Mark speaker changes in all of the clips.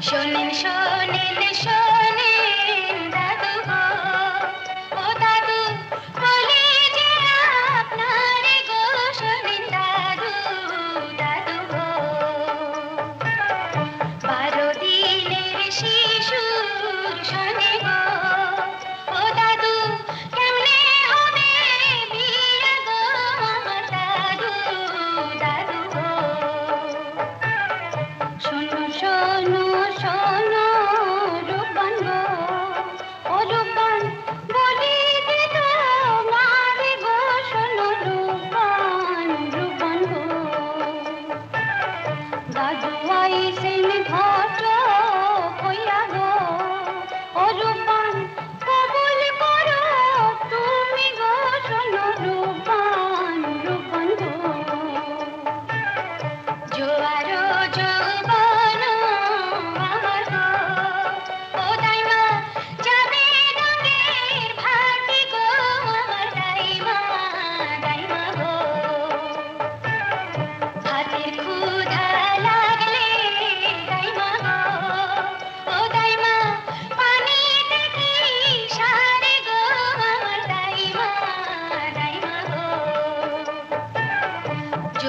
Speaker 1: শোনেন শোনেন শোনেন। हवाई से निभाता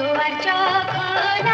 Speaker 1: জোয়ার যখন